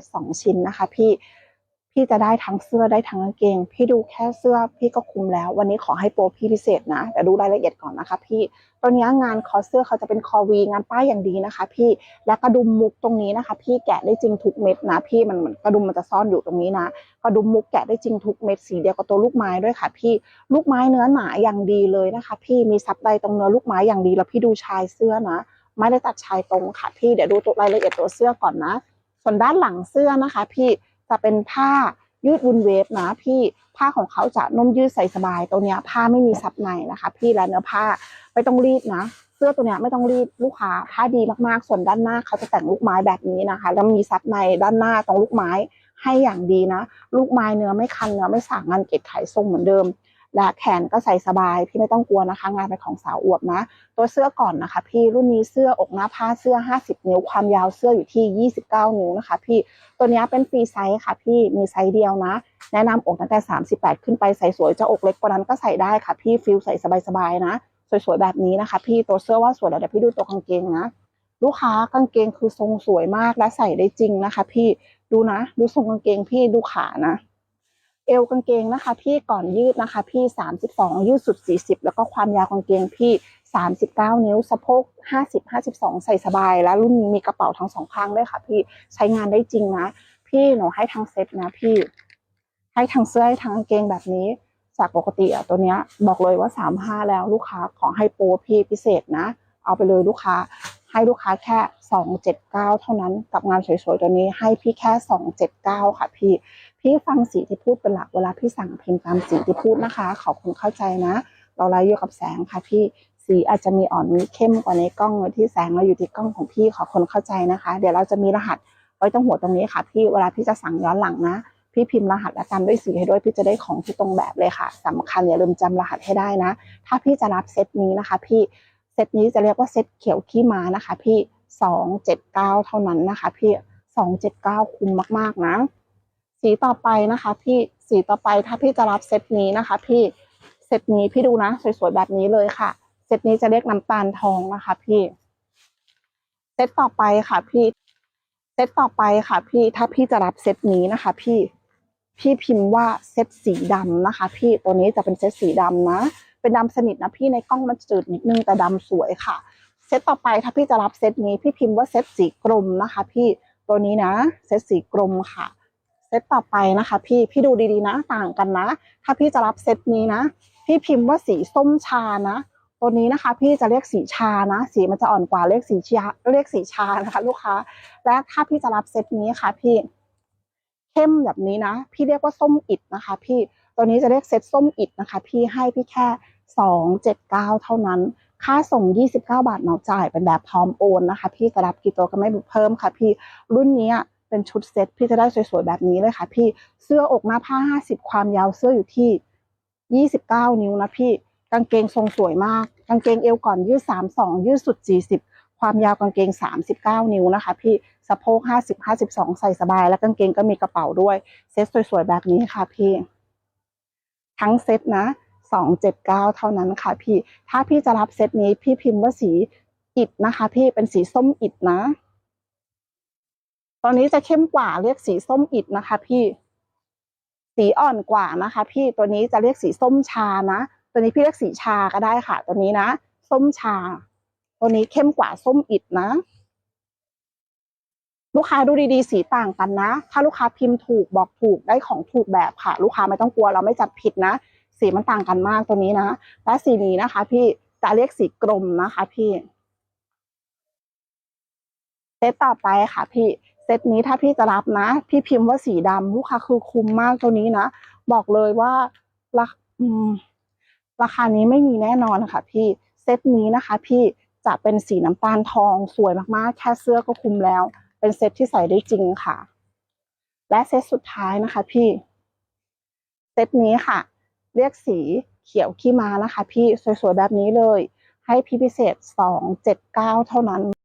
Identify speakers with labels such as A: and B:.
A: ตสองชิ้นนะคะ พี่พี่จะได้ทั้งเสื้อได้ทั้งกางเกง พี่ดูแค่เสื้อพี่ก็คุ้มแล้ว วันนี้ขอให้โปรพี่พิเศษนะแต่ดูรายละเอียดก่อนนะคะพี่ตัวเนี้ยงานคอเสื้อเขาจะเป็นคอวีงานป้ายอย่างดีนะคะ พี่และกระดุมมุกตรงนี้นะคะ พี่แกะได้จริงทุกเม็ดนะ พี่มันเหมือนกระดุมมันจะซ่อนอยู่ตรงนี้นะกระดุมมุกแกะได้จริงทุกเม็ดสีเดียวกับตัวลูกไม้ด้วยค่ะ พี่ลูกไม้เนื้อหนาอย่างดีเลยนะคะ พี่มีซับใดตรงเนื้อลูกไม้อย่างดีแล้วพี่ดูชายเสื้อนะไม่ได้ตัดชายตรงค่ะพี่เดี๋ยวดูตัวรายละเอียดตัวเสื้อก่อนนะ ส่วนด้านหลังเสื้อนะคะ พี่จะเป็นผ้ายืดวุนเวฟนะพี่ผ้าของเขาจะนุ่มยืดใส่สบาย ตัวเนี้ยผ้าไม่มีซับในนะคะ พี่และเนื้อผ้าไม่ต้องรีดนะ เสื้อตัวเนี้ยไม่ต้องรีดลูกค้าผ้าดีมากๆ ส่วนด้านหน้าเขาจะแต่งลูกไม้แบบนี้นะคะ แล้วมีซับในด้านหน้าตรงลูกไม้ให้อย่างดีนะ ลูกไม้เนื้อไม่คันเนื้อไม่สางงานเกล็ดไขทรงเหมือนเดิม และแขนก็ใส่สบายพี่ไม่ต้องกลัวนะคะ งานเป็นของสาวอวบนะ ตัวเสื้อก่อนนะคะ พี่รุ่นนี้เสื้ออกหน้าผ้าเสื้อ 50 นิ้ว ความยาวเสื้ออยู่ที่ 29 นิ้วนะคะ พี่ตัวนี้เป็นฟรีไซส์ค่ะ พี่มีไซส์เดียวนะ แนะนำอกตั้งแต่ 38 ขึ้นไปใส่สวยจะอกเล็กกว่านั้นก็ใส่ได้ค่ะ พี่ฟิลใส่สบายๆนะ สวยๆแบบนี้นะคะ พี่ตัวเสื้อว่าสวยแล้วเดี๋ยวพี่ดูตัวกางเกงนะลูกค้ากางเกงคือทรงสวยมากและใส่ได้จริงนะคะ พี่ดูนะ ดูทรงกางเกงพี่ดูขานะ เอวกางเกงนะคะ พี่ก่อนยืดนะคะ พี่ 32 ยืดสุด 40 แล้วก็ความยาวกางเกงพี่ 39 นิ้วสะโพก50 52 ใส่สบาย แล้วรุ่นนี้มีกระเป๋าทั้งสองข้างด้วยค่ะ พี่ใช้งานได้จริงนะ พี่หนูให้ทั้งเซ็ตนะพี่ ให้ทั้งเสื้อให้ทั้งกางเกงแบบนี้จากปกติอะตัวเนี้ยบอกเลยว่า 35 แล้วลูกค้าขอให้โปรพี่พิเศษนะ เอาไปเลยลูกค้าให้ลูกค้าแค่279 เท่านั้นกับงานสวยๆตัวนี้ให้พี่แค่ 279 ค่ะพี่ พี่ฟังสีที่พูดเป็นหลักเวลาพี่สั่งพิมพ์ตามสีที่พูดนะคะ ขอบคุณเข้าใจนะ เราไล่อยู่กับแสงค่ะพี่สีอาจจะมีอ่อนมีเข้มกว่าในกล้องที่แสงเราอยู่ที่กล้องของพี่ขอคนเข้าใจนะคะ เดี๋ยวเราจะมีรหัสไว้ตรงหัวตรงนี้ค่ะ พี่เวลาพี่จะสั่งย้อนหลังนะพี่พิมพ์รหัสและตามด้วยสีให้ด้วยพี่จะได้ของที่ตรงแบบเลยค่ะสำคัญอย่าลืมจำรหัสให้ได้นะ ถ้าพี่จะรับเซตนี้นะคะ พี่เซตนี้จะเรียกว่าเซตเขียวขี้ม้านะคะ พี่ สองเจ็ดเก้าเท่านั้นนะคะ พี่สองเจ็ดเก้าคุ้มมากๆนะ สีต่อไปนะคะ พี่สีต่อไปถ้าพี่จะรับเซตนี้นะคะ พี่เซตนี้พี่ดูนะ สวยๆแบบนี้เลยค่ะ เซตนี้จะเรียกน้ำตาลทองนะคะ พี่ เซตต่อไปค่ะ พี่เซตต่อไปค่ะ พี่ถ้าพี่จะรับเซตนี้นะคะ พี่พี่พิมพ์ว่าเซตสีดำนะคะ พี่ตัวนี้จะเป็นเซตสีดำนะ เป็นดำสนิทนะพี่ในกล้องมันจืดนิดนึงแต่ดำสวยค่ะ เซตต่อไปถ้าพี่จะรับเซตนี้พี่พิมพ์ว่าเซตสีกรมนะคะ พี่ตัวนี้นะเซตสีกรมค่ะ เซตต่อไปนะคะ พี่พี่ดูดีๆนะต่างกันนะ ถ้าพี่จะรับเซตนี้นะ พี่พิมพ์ว่าสีส้มชานะตัวนี้นะคะ พี่จะเรียกสีชานะ สีมันจะอ่อนกว่าเรียกสีชาเรียกสีชานะคะ ลูกค้า และถ้าพี่จะรับเซตนี้ค่ะ พี่เข้มแบบนี้นะ พี่เรียกว่าส้มอิดนะคะ พี่ตัวนี้จะเรียกเซตส้มอิดนะคะ พี่ให้พี่แค่สองเจ็ดเก้าเท่านั้น ค่าส่ง 29 บาทเหมาจ่ายเป็นแบบพร้อมโอนนะคะ พี่จะรับกี่ตัวก็ไม่เพิ่มค่ะ พี่รุ่นนี้เป็นชุดเซ็ตพี่จะได้สวยๆแบบนี้เลยค่ะ พี่เสื้ออกหน้าผ้า 50 ความยาวเสื้ออยู่ที่ 29 นิ้วนะพี่กางเกงทรงสวยมาก กางเกงเอวก่อนยืด 32 ยืดสุด 40 ความยาวกางเกง 39 นิ้วนะคะ พี่สะโพก 50 52 ใส่สบาย แล้วกางเกงก็มีกระเป๋าด้วยเซ็ตสวยๆแบบนี้ค่ะพี่ ทั้งเซ็ตนะ 279 เท่านั้นค่ะพี่ ถ้าพี่จะรับเซตนี้พี่พิมพ์ว่าสีอิดนะคะ พี่เป็นสีส้มอิดนะ ตอนนี้จะเข้มกว่าเรียกสีส้มอิดนะคะ พี่ สีอ่อนกว่านะคะ พี่ตัวนี้จะเรียกสีส้มชานะ ตัวนี้พี่เรียกสีชาก็ได้ค่ะ ตัวนี้นะ ส้มชา ตัวนี้เข้มกว่าส้มอิดนะลูกค้าดูดีๆ สีต่างกันนะ ถ้าลูกค้าพิมพ์ถูกบอกถูกได้ของถูกแบบค่ะ ลูกค้าไม่ต้องกลัวเราไม่จัดผิดนะ สีมันต่างกันมากตัวนี้นะและสีนี้นะคะ พี่จะเรียกสีกรมนะคะ พี่เซตต่อไปค่ะ พี่เซตนี้ถ้าพี่จะรับนะ พี่พิมพ์ว่าสีดำลูกค้าคือคุ้มมากตัวนี้นะบอกเลยว่าราอืมราคานี้ไม่มีแน่นอนค่ะ พี่เซตนี้นะคะ พี่จะเป็นสีน้ำตาลทองสวยมากๆ แค่เสื้อก็คุ้มแล้ว เป็นเซตที่ใส่ได้จริงค่ะ และเซตสุดท้ายนะคะ พี่เซตนี้ค่ะ เรียกสีเขียวขี้ม้านะคะ พี่สวยๆแบบนี้เลย ให้พี่พิเศษ 279 เท่านั้น